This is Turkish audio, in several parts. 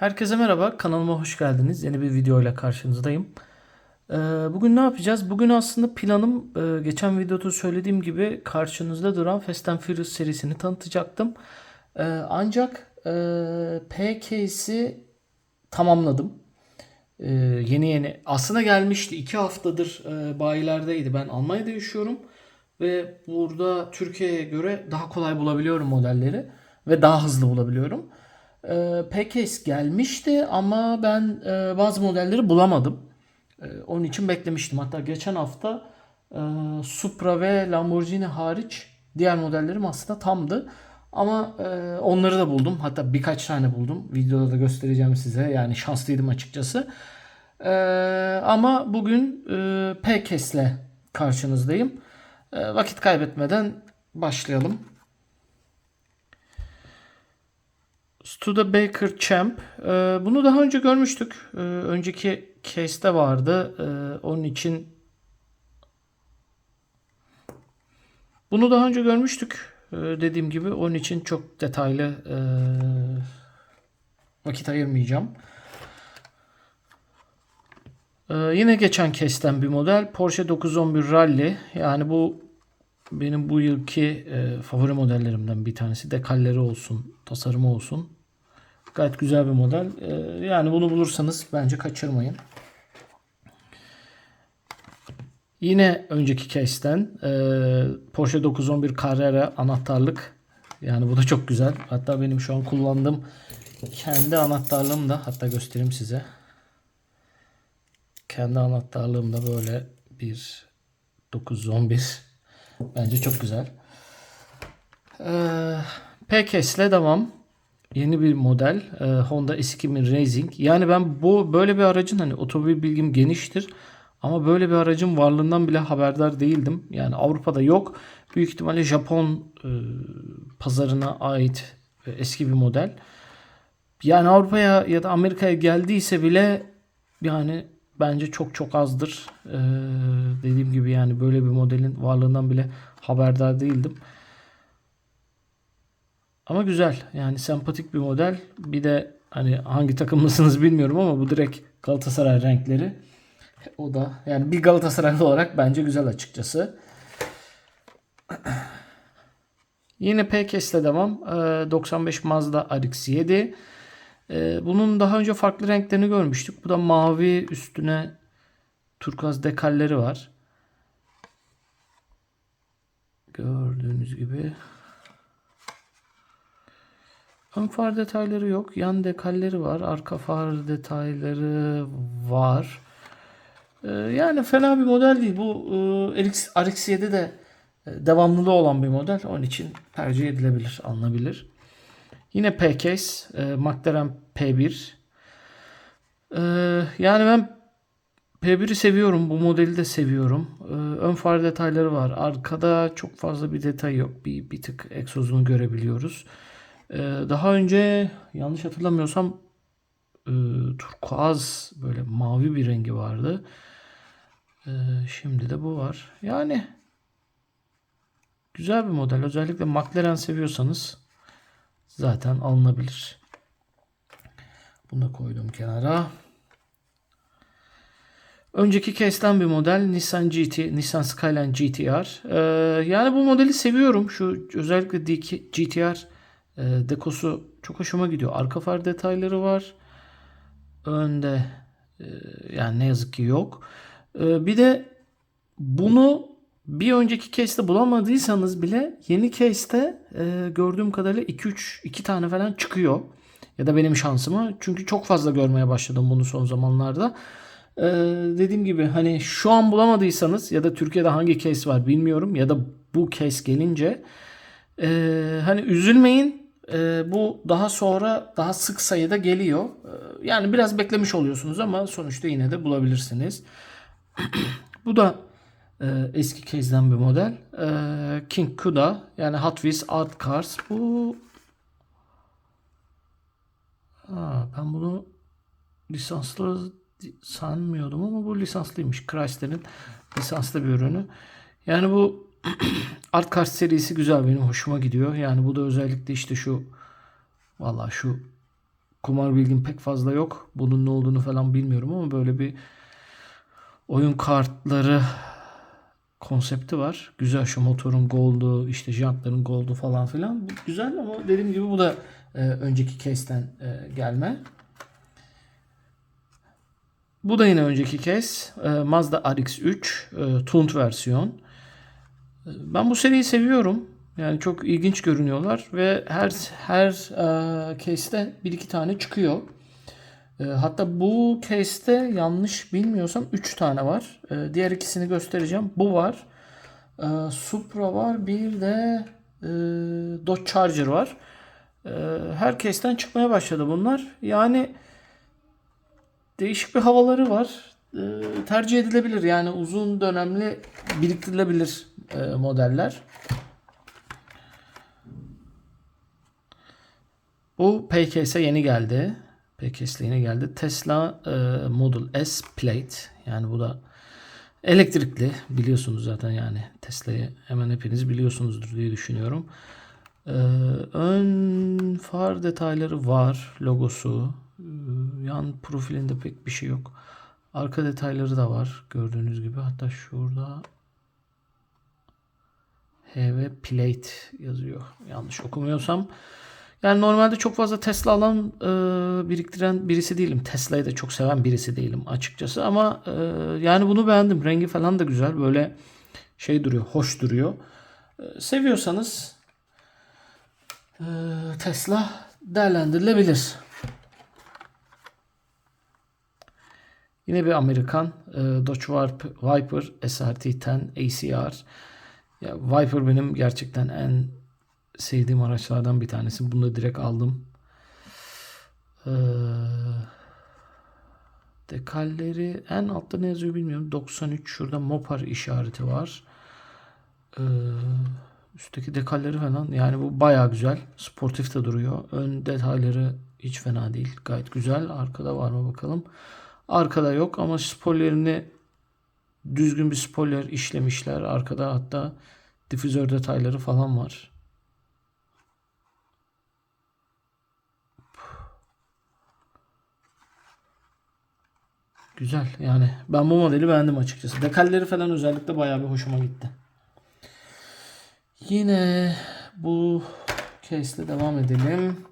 Herkese merhaba, kanalıma hoş geldiniz. Yeni bir video ile karşınızdayım. Ee, bugün ne yapacağız? Bugün aslında planım e, geçen videoda söylediğim gibi karşınızda duran Fast and Furious serisini tanıtacaktım. Ee, ancak e, P-Case'i tamamladım. Ee, yeni yeni. Aslında gelmişti. 2 haftadır e, bayilerdeydi. Ben Almanya'da yaşıyorum. Ve burada Türkiye'ye göre daha kolay bulabiliyorum modelleri. Ve daha hızlı bulabiliyorum. Ee, P-Case gelmişti ama ben e, bazı modelleri bulamadım. Ee, onun için beklemiştim. Hatta geçen hafta e, Supra ve Lamborghini hariç diğer modellerim aslında tamdı. Ama e, onları da buldum. Hatta birkaç tane buldum. Videoda da göstereceğim size. Yani şanslıydım açıkçası. Ee, ama bugün e, P-Case'le karşınızdayım. E, vakit kaybetmeden başlayalım. Studebaker Champ. Ee, bunu daha önce görmüştük. Ee, önceki case'te vardı. Ee, onun için bunu daha önce görmüştük. Ee, dediğim gibi onun için çok detaylı e, vakit ayırmayacağım. Ee, yine geçen case'ten bir model. Porsche 911 Rally. Yani bu benim bu yılki e, favori modellerimden bir tanesi. Dekalleri olsun, tasarımı olsun. Gayet güzel bir model. E, yani bunu bulursanız bence kaçırmayın. Yine önceki case'ten e, Porsche 911 Carrera anahtarlık. Yani bu da çok güzel. Hatta benim şu an kullandığım kendi anahtarlığım da hatta göstereyim size. Kendi anahtarlığım da böyle bir 911 Bence çok güzel. Ee, PKS ile devam. Yeni bir model. Ee, Honda S2000 Racing. Yani ben bu böyle bir aracın hani otomobil bilgim geniştir. Ama böyle bir aracın varlığından bile haberdar değildim. Yani Avrupa'da yok. Büyük ihtimalle Japon e, pazarına ait e, eski bir model. Yani Avrupa'ya ya da Amerika'ya geldiyse bile yani bence çok çok azdır. Ee, dediğim gibi yani böyle bir modelin varlığından bile haberdar değildim. Ama güzel. Yani sempatik bir model. Bir de hani hangi takımlısınız bilmiyorum ama bu direkt Galatasaray renkleri. O da yani bir Galatasaraylı olarak bence güzel açıkçası. Yine PKS ile devam. Ee, 95 Mazda RX-7. Ee, bunun daha önce farklı renklerini görmüştük. Bu da mavi üstüne turkuaz dekalleri var. Gördüğünüz gibi. Ön far detayları yok. Yan dekalleri var. Arka far detayları var. Ee, yani fena bir model değil. Bu e, RX, RX-7 de e, devamlılığı olan bir model. Onun için tercih edilebilir, alınabilir. Yine P-Case, e, McLaren P1. E, yani ben P1'i seviyorum. Bu modeli de seviyorum. E, ön far detayları var. Arkada çok fazla bir detay yok. Bir, bir tık egzozunu görebiliyoruz. E, daha önce yanlış hatırlamıyorsam e, turkuaz böyle mavi bir rengi vardı. E, şimdi de bu var. Yani güzel bir model. Özellikle McLaren seviyorsanız zaten alınabilir. Bunu da koydum kenara. Önceki case'ten bir model Nissan GT, Nissan Skyline GTR. Ee, yani bu modeli seviyorum. Şu özellikle GTR e, dekosu çok hoşuma gidiyor. Arka far detayları var. Önde e, yani ne yazık ki yok. E, bir de bunu bir önceki case'te bulamadıysanız bile yeni case'te e, gördüğüm kadarıyla 2-3 2 tane falan çıkıyor. Ya da benim şansıma. Çünkü çok fazla görmeye başladım bunu son zamanlarda. Ee, dediğim gibi hani şu an bulamadıysanız ya da Türkiye'de hangi case var bilmiyorum ya da bu case gelince e, hani üzülmeyin. E, bu daha sonra daha sık sayıda geliyor. E, yani biraz beklemiş oluyorsunuz ama sonuçta yine de bulabilirsiniz. bu da e, eski case'den bir model. E, King Kuda yani Hot Wheels Art Cars. Bu Ha, ben bunu lisanslı sanmıyordum ama bu lisanslıymış. Chrysler'in lisanslı bir ürünü. Yani bu Art Cars serisi güzel benim hoşuma gidiyor. Yani bu da özellikle işte şu valla şu kumar bilgim pek fazla yok. Bunun ne olduğunu falan bilmiyorum ama böyle bir oyun kartları konsepti var. Güzel şu motorun gold'u, işte jantların gold'u falan filan. Bu güzel ama dediğim gibi bu da e, önceki case'ten e, gelme. Bu da yine önceki case. E, Mazda RX-3 e, tuned versiyon. Ben bu seriyi seviyorum. Yani çok ilginç görünüyorlar ve her her e, case'te bir iki tane çıkıyor. E, hatta bu case'te yanlış bilmiyorsam 3 tane var. E, diğer ikisini göstereceğim. Bu var. E, Supra var. Bir de e, Dodge Charger var. E, her case'ten çıkmaya başladı bunlar. Yani değişik bir havaları var. E, tercih edilebilir. Yani uzun dönemli biriktirilebilir e, modeller. Bu Paycase'e yeni geldi. Paycase'le yeni geldi. Tesla e, Model S Plate. Yani bu da elektrikli. Biliyorsunuz zaten yani. Tesla'yı hemen hepiniz biliyorsunuzdur diye düşünüyorum. Ön far detayları var. Logosu. Yan profilinde pek bir şey yok. Arka detayları da var. Gördüğünüz gibi. Hatta şurada HV Plate yazıyor. Yanlış okumuyorsam. Yani normalde çok fazla Tesla alan e, biriktiren birisi değilim. Tesla'yı da çok seven birisi değilim açıkçası. Ama e, yani bunu beğendim. Rengi falan da güzel. Böyle şey duruyor. Hoş duruyor. E, seviyorsanız e, Tesla değerlendirilebilir. Yine bir Amerikan e, Dodge Viper, Viper SRT-10 ACR. Ya Viper benim gerçekten en sevdiğim araçlardan bir tanesi. Bunu da direkt aldım. Ee, dekalleri en altta ne yazıyor bilmiyorum. 93 şurada Mopar işareti var. Ee, üstteki dekalleri falan yani bu baya güzel. Sportif de duruyor. Ön detayları hiç fena değil. Gayet güzel. Arkada var mı bakalım. Arkada yok ama spoilerini düzgün bir spoiler işlemişler. Arkada hatta difüzör detayları falan var. Güzel yani ben bu modeli beğendim açıkçası. Dekalleri falan özellikle bayağı bir hoşuma gitti. Yine bu case ile devam edelim.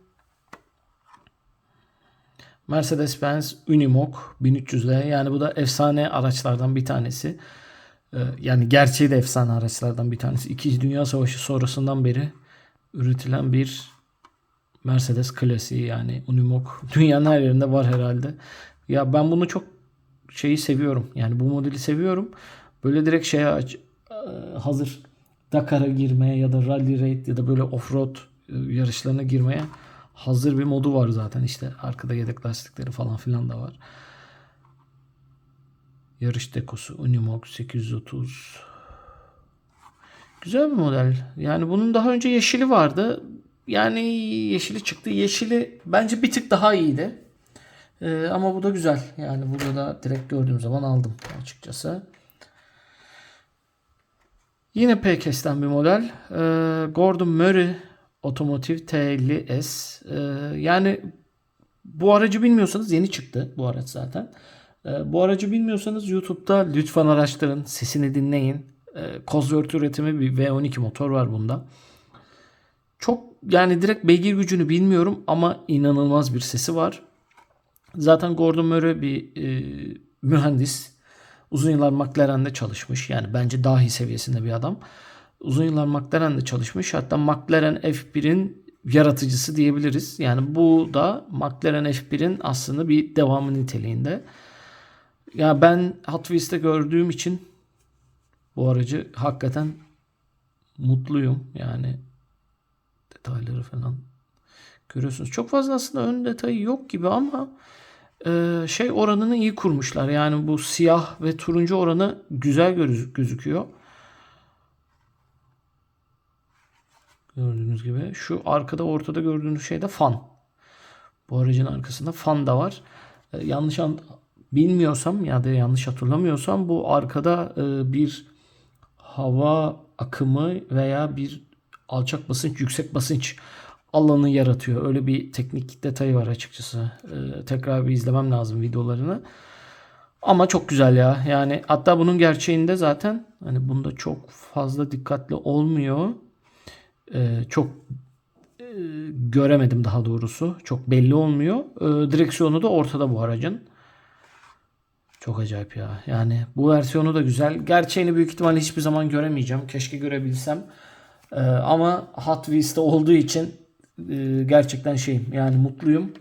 Mercedes-Benz Unimog 1300'le yani bu da efsane araçlardan bir tanesi. Ee, Yani gerçeği de efsane araçlardan bir tanesi. İkinci Dünya Savaşı sonrasından beri üretilen bir Mercedes klasiği yani Unimog. Dünyanın her yerinde var herhalde. Ya ben bunu çok şeyi seviyorum. Yani bu modeli seviyorum. Böyle direkt şeye aç, e, hazır Dakar'a girmeye ya da Rally Raid ya da böyle offroad e, yarışlarına girmeye hazır bir modu var zaten. İşte arkada yedek lastikleri falan filan da var. Yarış dekosu Unimog 830. Güzel bir model. Yani bunun daha önce yeşili vardı. Yani yeşili çıktı. Yeşili bence bir tık daha iyiydi. Ee, ama bu da güzel. Yani burada da direkt gördüğüm zaman aldım açıkçası. Yine Paycase'den bir model. Ee, Gordon Murray Otomotiv T50S. Ee, yani bu aracı bilmiyorsanız yeni çıktı bu araç zaten. Ee, bu aracı bilmiyorsanız YouTube'da lütfen araştırın. Sesini dinleyin. Ee, Cosworth üretimi bir V12 motor var bunda. Çok yani direkt beygir gücünü bilmiyorum ama inanılmaz bir sesi var. Zaten Gordon Murray bir e, mühendis. Uzun yıllar McLaren'de çalışmış. Yani bence dahi seviyesinde bir adam. Uzun yıllar McLaren'de çalışmış. Hatta McLaren F1'in yaratıcısı diyebiliriz. Yani bu da McLaren F1'in aslında bir devamı niteliğinde. Ya ben Hot Wheels'te gördüğüm için bu aracı hakikaten mutluyum. Yani detayları falan görüyorsunuz. Çok fazla aslında ön detayı yok gibi ama e, şey oranını iyi kurmuşlar. Yani bu siyah ve turuncu oranı güzel gözü- gözüküyor. Gördüğünüz gibi. Şu arkada ortada gördüğünüz şey de fan. Bu aracın arkasında fan da var. E, yanlış an bilmiyorsam ya da yanlış hatırlamıyorsam bu arkada e, bir hava akımı veya bir alçak basınç, yüksek basınç alanı yaratıyor. Öyle bir teknik detayı var açıkçası. Ee, tekrar bir izlemem lazım videolarını. Ama çok güzel ya. Yani hatta bunun gerçeğinde zaten hani bunda çok fazla dikkatli olmuyor. Ee, çok e, göremedim daha doğrusu. Çok belli olmuyor. Ee, direksiyonu da ortada bu aracın. Çok acayip ya. Yani bu versiyonu da güzel. Gerçeğini büyük ihtimalle hiçbir zaman göremeyeceğim. Keşke görebilsem. Ee, ama Hot Wheels'te olduğu için e, gerçekten şeyim. Yani mutluyum.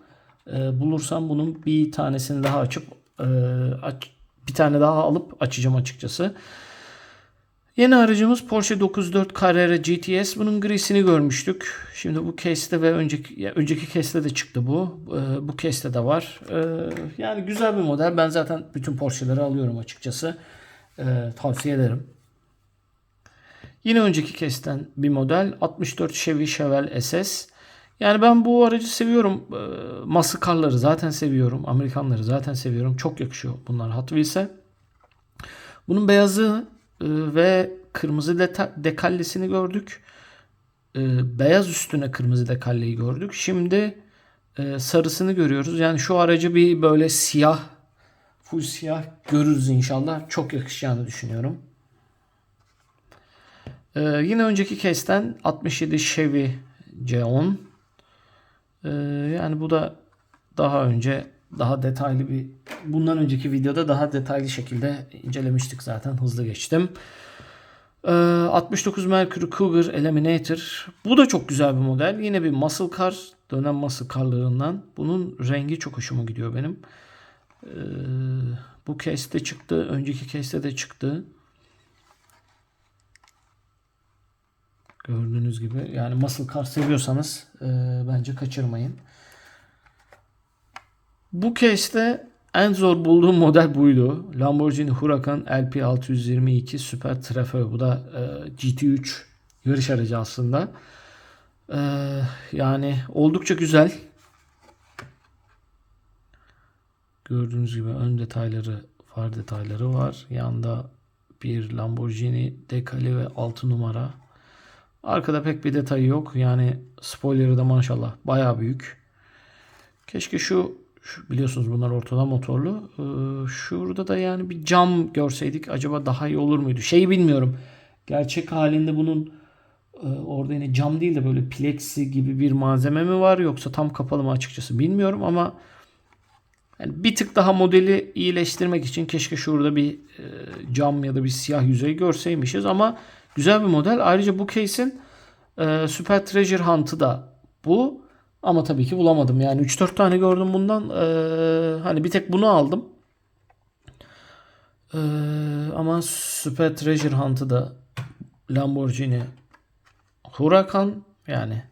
Ee, bulursam bunun bir tanesini daha açıp e, aç, bir tane daha alıp açacağım açıkçası. Yeni aracımız Porsche 904 Carrera GTS. Bunun grisini görmüştük. Şimdi bu case'te ve önceki ya önceki case'te de çıktı bu. Ee, bu case'te de var. Ee, yani güzel bir model. Ben zaten bütün Porsche'leri alıyorum açıkçası. Ee, tavsiye ederim. Yine önceki case'ten bir model. 64 Chevy Chevelle SS. Yani ben bu aracı seviyorum. Ee, Muscle car'ları zaten seviyorum. Amerikanları zaten seviyorum. Çok yakışıyor bunlar Hot Wheels'e. Bunun beyazı ve kırmızı dekallesini gördük. E, beyaz üstüne kırmızı dekalleyi gördük. Şimdi e, sarısını görüyoruz. Yani şu aracı bir böyle siyah, full siyah görürüz inşallah. Çok yakışacağını düşünüyorum. E, yine önceki case'ten 67 Chevy C10. E, yani bu da daha önce daha detaylı bir bundan önceki videoda daha detaylı şekilde incelemiştik zaten hızlı geçtim. Ee, 69 Mercury Cougar Eliminator. Bu da çok güzel bir model. Yine bir muscle car. Dönem muscle carlarından. Bunun rengi çok hoşuma gidiyor benim. Ee, bu case'de çıktı. Önceki case'de de çıktı. Gördüğünüz gibi. Yani muscle car seviyorsanız e, bence kaçırmayın. Bu case'te en zor bulduğum model buydu. Lamborghini Huracan LP622 Super Trofeo. Bu da e, GT3 yarış aracı aslında. E, yani oldukça güzel. Gördüğünüz gibi ön detayları, far detayları var. Yanda bir Lamborghini dekali ve 6 numara. Arkada pek bir detayı yok. Yani spoilerı da maşallah baya büyük. Keşke şu şu, biliyorsunuz bunlar ortada motorlu. Ee, şurada da yani bir cam görseydik acaba daha iyi olur muydu? Şeyi bilmiyorum. Gerçek halinde bunun e, orada yine cam değil de böyle plexi gibi bir malzeme mi var yoksa tam kapalı mı açıkçası bilmiyorum ama yani bir tık daha modeli iyileştirmek için keşke şurada bir e, cam ya da bir siyah yüzey görseymişiz ama güzel bir model. Ayrıca bu case'in e, Super Treasure Hunt'ı da bu. Ama tabii ki bulamadım. Yani 3-4 tane gördüm bundan. Ee, hani bir tek bunu aldım. Ee, ama Super Treasure Hunt'ı da Lamborghini Huracan yani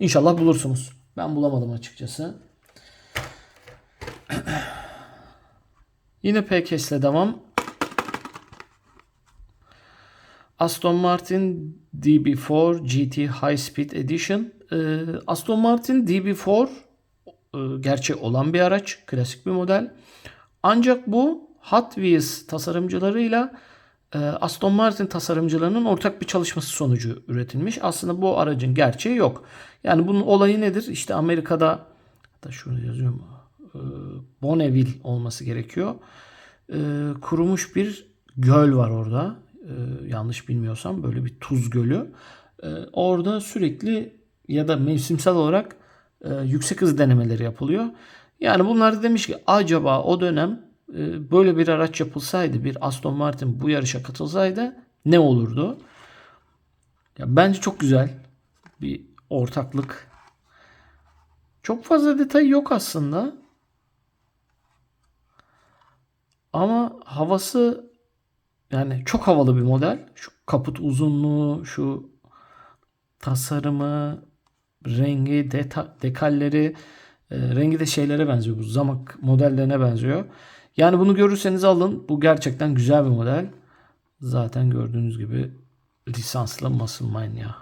inşallah bulursunuz. Ben bulamadım açıkçası. Yine PKS'le devam. Aston Martin DB4 GT High Speed Edition. Ee, Aston Martin DB4 e, olan bir araç. Klasik bir model. Ancak bu Hot Wheels tasarımcılarıyla e, Aston Martin tasarımcılarının ortak bir çalışması sonucu üretilmiş. Aslında bu aracın gerçeği yok. Yani bunun olayı nedir? İşte Amerika'da da şurada yazıyorum. E, Bonneville olması gerekiyor. E, kurumuş bir göl var orada. E, yanlış bilmiyorsam böyle bir tuz gölü. Orada sürekli ya da mevsimsel olarak e, yüksek hız denemeleri yapılıyor. Yani bunlar da demiş ki acaba o dönem e, böyle bir araç yapılsaydı, bir Aston Martin bu yarışa katılsaydı ne olurdu? Ya bence çok güzel bir ortaklık. Çok fazla detay yok aslında. Ama havası yani çok havalı bir model. Şu kaput uzunluğu, şu tasarımı, rengi, deta, dekalleri, e, rengi de şeylere benziyor. Bu zamak modellerine benziyor. Yani bunu görürseniz alın. Bu gerçekten güzel bir model. Zaten gördüğünüz gibi lisanslı Muscle Mania.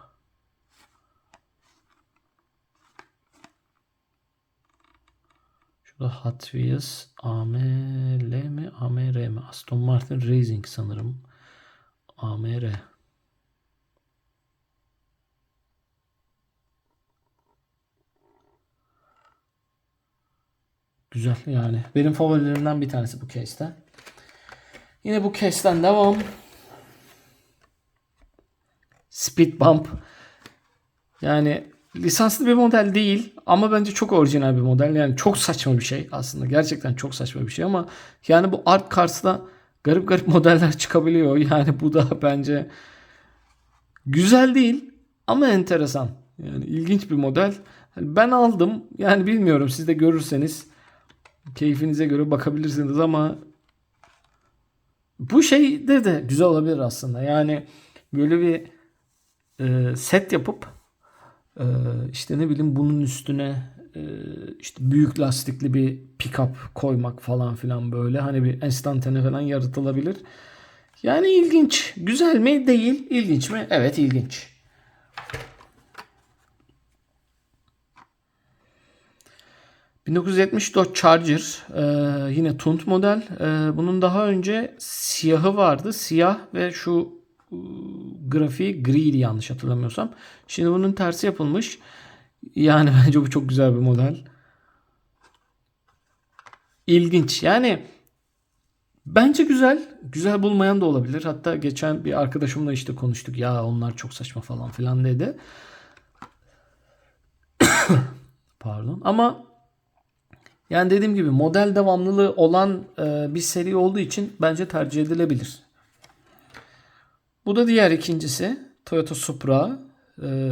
Şurada Hot Wheels AML mi AMR mi? Aston Martin Racing sanırım. AMR. Güzel yani. Benim favorilerimden bir tanesi bu case'ten. Yine bu case'ten devam. Speed Bump. Yani lisanslı bir model değil ama bence çok orijinal bir model. Yani çok saçma bir şey aslında. Gerçekten çok saçma bir şey ama yani bu Art Cars'ta garip garip modeller çıkabiliyor. Yani bu da bence güzel değil ama enteresan. Yani ilginç bir model. Hani Ben aldım. Yani bilmiyorum siz de görürseniz keyfinize göre bakabilirsiniz ama bu şey de de güzel olabilir aslında. Yani böyle bir e, set yapıp e, işte ne bileyim bunun üstüne e, işte büyük lastikli bir pick-up koymak falan filan böyle hani bir enstantane falan yaratılabilir. Yani ilginç. Güzel mi? Değil. İlginç mi? Evet ilginç. ...1970 Dodge Charger... e, ...yine Tunt model... e, ...bunun daha önce siyahı vardı... ...siyah ve şu... e, ...grafiği griydi yanlış hatırlamıyorsam... ...şimdi bunun tersi yapılmış... ...yani bence bu çok güzel bir model... ...ilginç yani... Bence güzel. Güzel bulmayan da olabilir. Hatta geçen bir arkadaşımla işte konuştuk. Ya onlar çok saçma falan filan dedi. Pardon. Ama yani dediğim gibi model devamlılığı olan e, bir seri olduğu için bence tercih edilebilir. Bu da diğer ikincisi. Toyota Supra. E,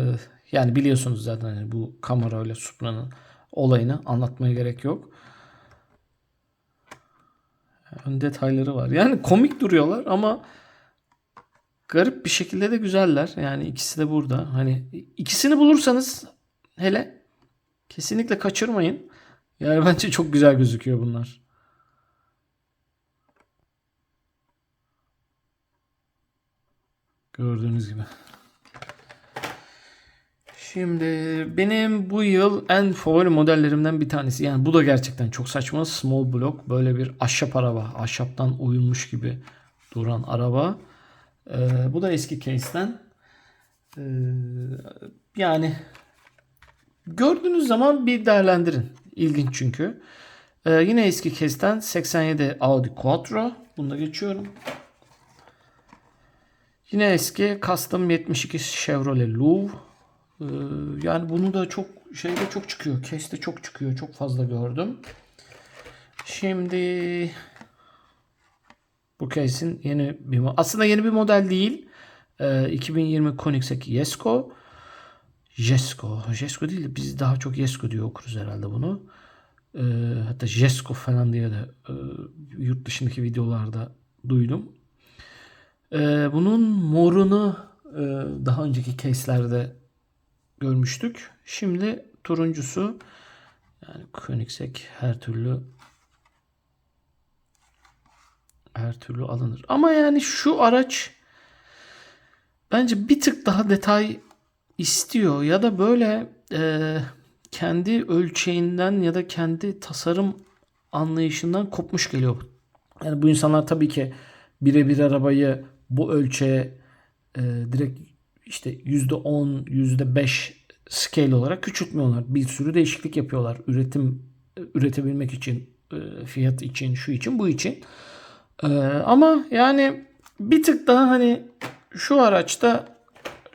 yani biliyorsunuz zaten hani bu Camaro ile Supra'nın olayını anlatmaya gerek yok. Ön detayları var. Yani komik duruyorlar ama garip bir şekilde de güzeller. Yani ikisi de burada. Hani ikisini bulursanız hele kesinlikle kaçırmayın. Yani bence çok güzel gözüküyor bunlar. Gördüğünüz gibi. Şimdi benim bu yıl en favori modellerimden bir tanesi. Yani bu da gerçekten çok saçma. Small block böyle bir ahşap araba. Ahşaptan oyulmuş gibi duran araba. Ee, bu da eski case'ten. Ee, yani gördüğünüz zaman bir değerlendirin. İlginç çünkü. Ee, yine eski case'ten 87 Audi Quattro. Bunu da geçiyorum. Yine eski Custom 72 Chevrolet Louvre. Ee, yani bunu da çok şeyde çok çıkıyor. Case'de çok çıkıyor. Çok fazla gördüm. Şimdi bu case'in yeni bir aslında yeni bir model değil. Ee, 2020 Koenigsegg Jesko. Jesko. Jesko değil de biz daha çok Jesko diye okuruz herhalde bunu. Ee, hatta Jesko falan diye de e, yurt dışındaki videolarda duydum. Ee, bunun morunu e, daha önceki case'lerde görmüştük. Şimdi turuncusu yani Koenigsegg her türlü her türlü alınır. Ama yani şu araç bence bir tık daha detay istiyor ya da böyle e, kendi ölçeğinden ya da kendi tasarım anlayışından kopmuş geliyor. Yani bu insanlar tabii ki birebir arabayı bu ölçeğe e, direkt işte %10, %5 scale olarak küçültmüyorlar. Bir sürü değişiklik yapıyorlar. Üretim üretebilmek için, e, fiyat için, şu için, bu için. E, ama yani bir tık daha hani şu araçta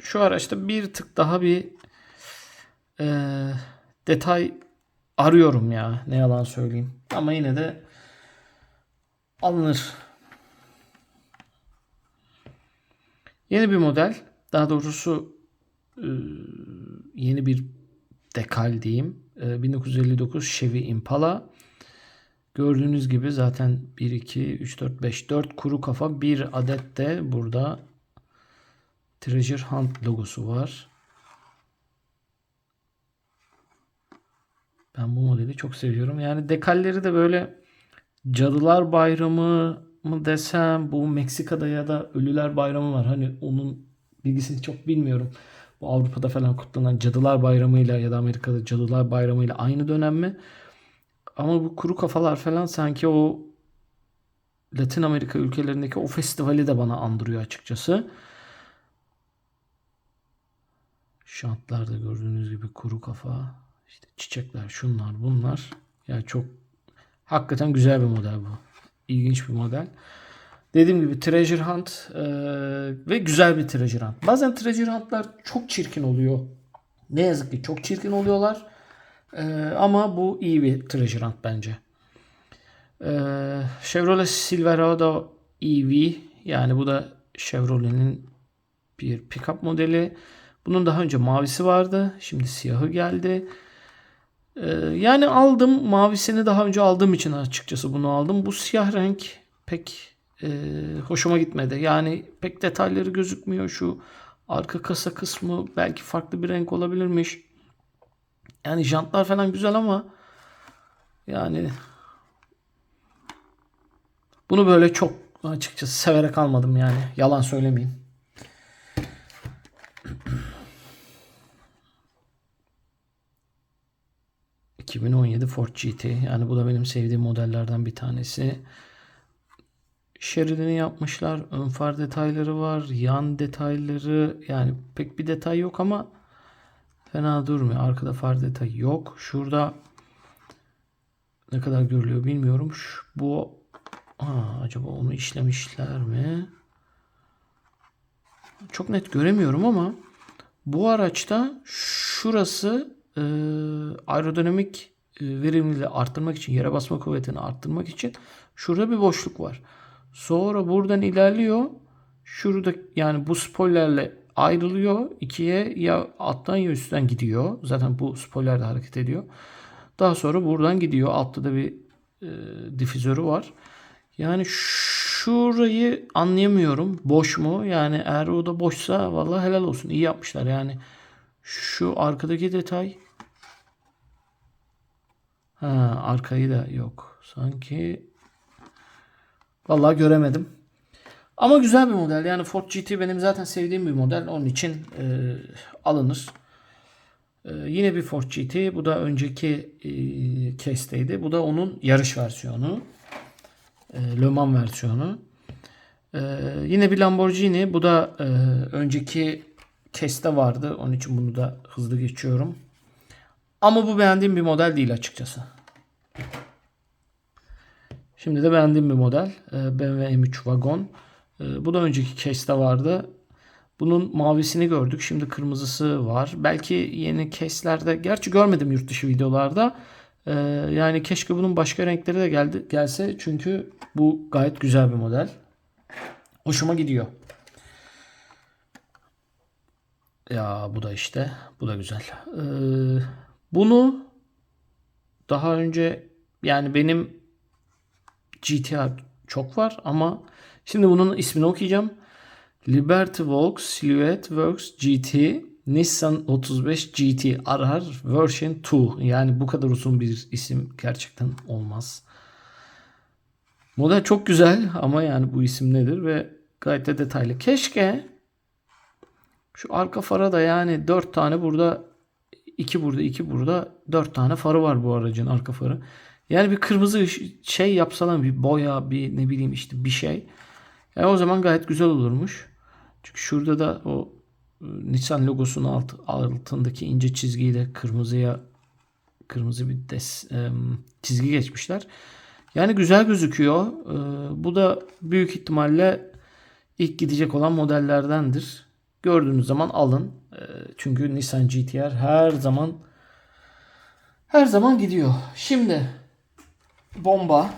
şu araçta bir tık daha bir e, detay arıyorum ya. Ne yalan söyleyeyim. Ama yine de alınır. Yeni bir model. Daha doğrusu e, yeni bir dekal diyeyim. E, 1959 Chevy Impala. Gördüğünüz gibi zaten 1, 2, 3, 4, 5, 4 kuru kafa. Bir adet de burada Treasure Hunt logosu var. Ben bu modeli çok seviyorum. Yani dekalleri de böyle Cadılar Bayramı mı desem bu Meksika'da ya da Ölüler Bayramı var. Hani onun bilgisini çok bilmiyorum. Bu Avrupa'da falan kutlanan Cadılar Bayramı'yla ya da Amerika'da Cadılar Bayramı'yla aynı dönem mi? Ama bu kuru kafalar falan sanki o Latin Amerika ülkelerindeki o festivali de bana andırıyor açıkçası. Şantlarda gördüğünüz gibi kuru kafa, işte çiçekler, şunlar, bunlar. Yani çok Hakikaten güzel bir model bu. İlginç bir model. Dediğim gibi Treasure Hunt e, ve güzel bir Treasure Hunt. Bazen Treasure Hunt'lar çok çirkin oluyor. Ne yazık ki çok çirkin oluyorlar. E, ama bu iyi bir Treasure Hunt bence. E, Chevrolet Silverado EV yani bu da Chevrolet'in bir pickup modeli. Bunun daha önce mavisi vardı. Şimdi siyahı geldi. Ee, yani aldım. Mavisini daha önce aldığım için açıkçası bunu aldım. Bu siyah renk pek e, hoşuma gitmedi. Yani pek detayları gözükmüyor. Şu arka kasa kısmı belki farklı bir renk olabilirmiş. Yani jantlar falan güzel ama yani bunu böyle çok açıkçası severek almadım yani. Yalan söylemeyeyim. ...2017 Ford GT. Yani bu da benim sevdiğim modellerden bir tanesi. Şeridini yapmışlar. Ön far detayları var. Yan detayları. Yani pek bir detay yok ama... ...fena durmuyor. Arkada far detayı yok. Şurada... ...ne kadar görülüyor bilmiyorum. Şu, bu... Ha, acaba onu işlemişler mi? Çok net göremiyorum ama... Bu araçta şurası e, aerodinamik e, verimliliği arttırmak için, yere basma kuvvetini arttırmak için şurada bir boşluk var. Sonra buradan ilerliyor. Şurada yani bu spoilerle ayrılıyor. ikiye ya alttan ya üstten gidiyor. Zaten bu spoiler de hareket ediyor. Daha sonra buradan gidiyor. Altta da bir e, difüzörü var. Yani şurayı anlayamıyorum. Boş mu? Yani eğer o da boşsa vallahi helal olsun. İyi yapmışlar yani. Şu arkadaki detay. Ha, arkayı da yok. Sanki vallahi göremedim. Ama güzel bir model. Yani Ford GT benim zaten sevdiğim bir model. Onun için e, alınır. E, yine bir Ford GT. Bu da önceki e, case'teydi. Bu da onun yarış versiyonu. E, Le Mans versiyonu. E, yine bir Lamborghini. Bu da e, önceki case'te vardı. Onun için bunu da hızlı geçiyorum. Ama bu beğendiğim bir model değil açıkçası. Şimdi de beğendiğim bir model. E, BMW M3 Wagon. E, bu da önceki case'te vardı. Bunun mavisini gördük. Şimdi kırmızısı var. Belki yeni case'lerde gerçi görmedim yurt dışı videolarda. Ee, yani keşke bunun başka renkleri de geldi gelse çünkü bu gayet güzel bir model. Hoşuma gidiyor. Ya bu da işte bu da güzel. Ee, bunu daha önce yani benim GTR çok var ama şimdi bunun ismini okuyacağım. Liberty Volks Silhouette Works GT Nissan 35 GT RR Version 2. Yani bu kadar uzun bir isim gerçekten olmaz. Model çok güzel ama yani bu isim nedir ve gayet de detaylı. Keşke şu arka fara da yani 4 tane burada 2 burada 2 burada 4 tane farı var bu aracın arka farı. Yani bir kırmızı şey yapsalar bir boya bir ne bileyim işte bir şey. Yani o zaman gayet güzel olurmuş. Çünkü şurada da o Nissan logosunun alt, altındaki ince çizgiyi de kırmızıya kırmızı bir des, e, çizgi geçmişler. Yani güzel gözüküyor. E, bu da büyük ihtimalle ilk gidecek olan modellerdendir. Gördüğünüz zaman alın. E, çünkü Nissan GTR her zaman her zaman gidiyor. Şimdi bomba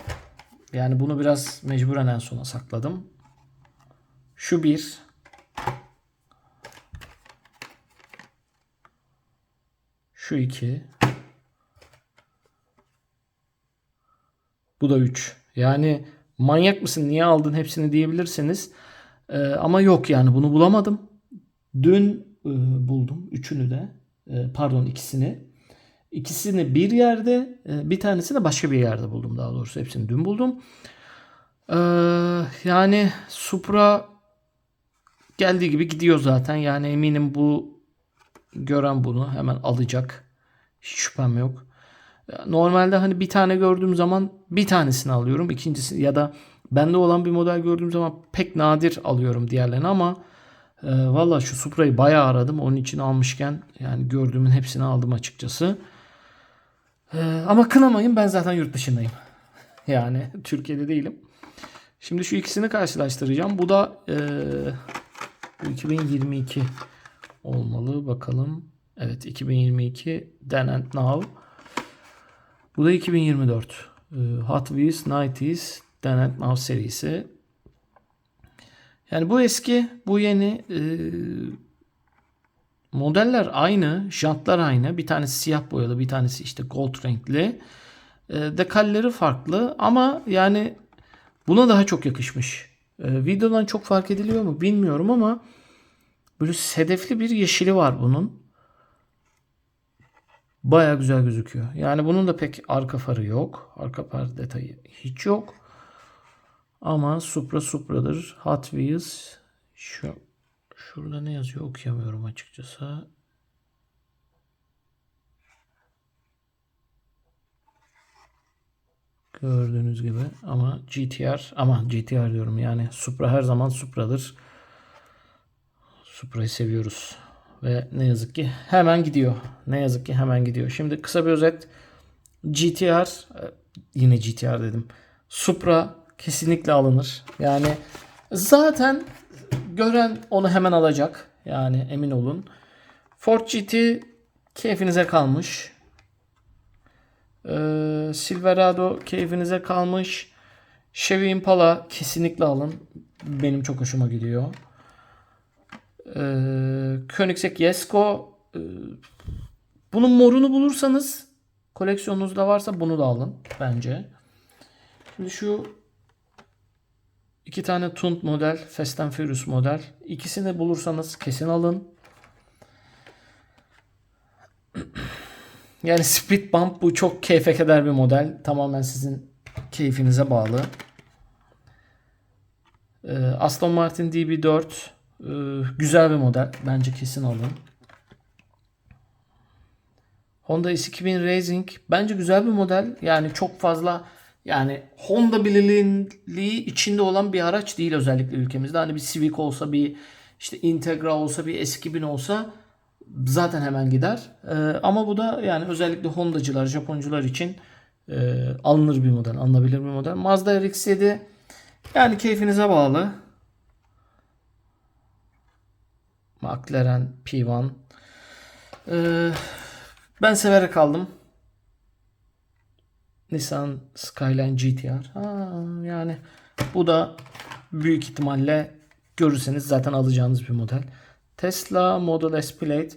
yani bunu biraz mecburen en sona sakladım. Şu bir Şu 2. Bu da 3. Yani manyak mısın niye aldın hepsini diyebilirsiniz. Ee, ama yok yani bunu bulamadım. Dün e, buldum üçünü de. E, pardon ikisini. İkisini bir yerde e, bir tanesini de başka bir yerde buldum daha doğrusu. Hepsini dün buldum. Yani Supra geldiği gibi gidiyor zaten. Yani eminim bu gören bunu hemen alacak. Hiç şüphem yok. Normalde hani bir tane gördüğüm zaman bir tanesini alıyorum. İkincisi ya da bende olan bir model gördüğüm zaman pek nadir alıyorum diğerlerini ama e, valla şu Supra'yı bayağı aradım. Onun için almışken yani gördüğümün hepsini aldım açıkçası. E, ama kınamayın ben zaten yurt dışındayım. Yani Türkiye'de değilim. Şimdi şu ikisini karşılaştıracağım. Bu da e, bu 2022 olmalı. Bakalım. Evet 2022 Then and Now. Bu da 2024. E, Hot Wheels 90s Then and Now serisi. Yani bu eski, bu yeni e, modeller aynı, jantlar aynı. Bir tanesi siyah boyalı, bir tanesi işte gold renkli. E, dekalleri farklı ama yani buna daha çok yakışmış. E, videodan çok fark ediliyor mu bilmiyorum ama böyle sedefli bir yeşili var bunun. Baya güzel gözüküyor. Yani bunun da pek arka farı yok. Arka far detayı hiç yok. Ama Supra Supra'dır. Hot Wheels. Şu şurada ne yazıyor okuyamıyorum açıkçası. Gördüğünüz gibi ama GTR ama GTR diyorum yani Supra her zaman Supra'dır. Supra'yı seviyoruz. Ve ne yazık ki hemen gidiyor. Ne yazık ki hemen gidiyor. Şimdi kısa bir özet. GTR e, yine GTR dedim. Supra kesinlikle alınır. Yani zaten gören onu hemen alacak. Yani emin olun. Ford GT keyfinize kalmış. Ee, Silverado keyfinize kalmış. Chevy Impala kesinlikle alın. Benim çok hoşuma gidiyor. Ee, Koenigsegg Jesko e, bunun morunu bulursanız koleksiyonunuzda varsa bunu da alın bence. Şimdi şu iki tane Tunt model, Fast and Furious model. İkisini bulursanız kesin alın. Yani Speed Bump bu çok keyfe keder bir model. Tamamen sizin keyfinize bağlı. Ee, Aston Martin DB4 ee, güzel bir model. Bence kesin alın. Honda S2000 Racing bence güzel bir model. Yani çok fazla yani Honda bilinirliği içinde olan bir araç değil özellikle ülkemizde. Hani bir Civic olsa bir işte Integra olsa bir S2000 olsa zaten hemen gider. Ee, ama bu da yani özellikle Hondacılar, Japoncular için e, alınır bir model, alınabilir bir model. Mazda RX-7 yani keyfinize bağlı. McLaren P1. Ee, ben severek aldım. Nissan Skyline GTR. Ha, yani bu da büyük ihtimalle görürseniz zaten alacağınız bir model. Tesla Model S Plaid.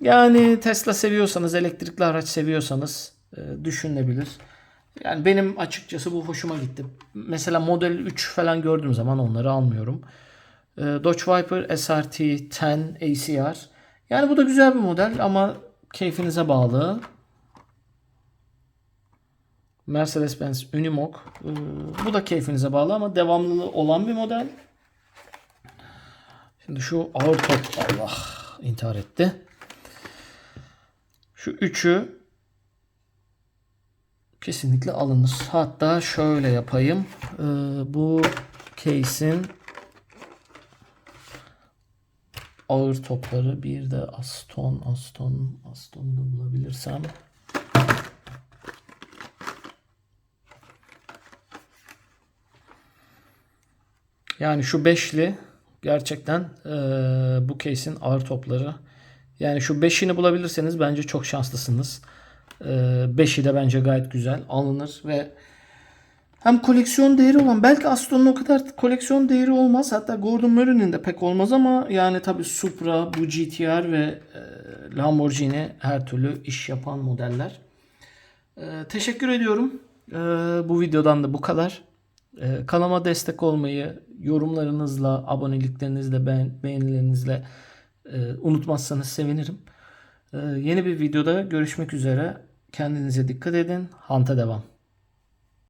Yani Tesla seviyorsanız, elektrikli araç seviyorsanız e, düşünülebilir. Yani benim açıkçası bu hoşuma gitti. Mesela Model 3 falan gördüğüm zaman onları almıyorum. E, Dodge Viper SRT 10 ACR. Yani bu da güzel bir model ama keyfinize bağlı. Mercedes-Benz Unimog. E, bu da keyfinize bağlı ama devamlılığı olan bir model. Şimdi şu ağır top Allah intihar etti. Şu üçü kesinlikle alınır. Hatta şöyle yapayım. Ee, bu case'in ağır topları bir de Aston Aston Aston'da bulabilirsem yani şu beşli gerçekten e, bu case'in ağır topları yani şu beşini bulabilirseniz bence çok şanslısınız. E, beşi de bence gayet güzel alınır ve hem koleksiyon değeri olan belki Aston'un o kadar koleksiyon değeri olmaz. Hatta Gordon Murray'nin de pek olmaz ama yani tabi Supra, bu GTR ve e, Lamborghini her türlü iş yapan modeller. E, teşekkür ediyorum. E, bu videodan da bu kadar. E, kanalıma destek olmayı yorumlarınızla, aboneliklerinizle, beğen, beğenilerinizle e, unutmazsanız sevinirim. E, yeni bir videoda görüşmek üzere. Kendinize dikkat edin. Hanta devam.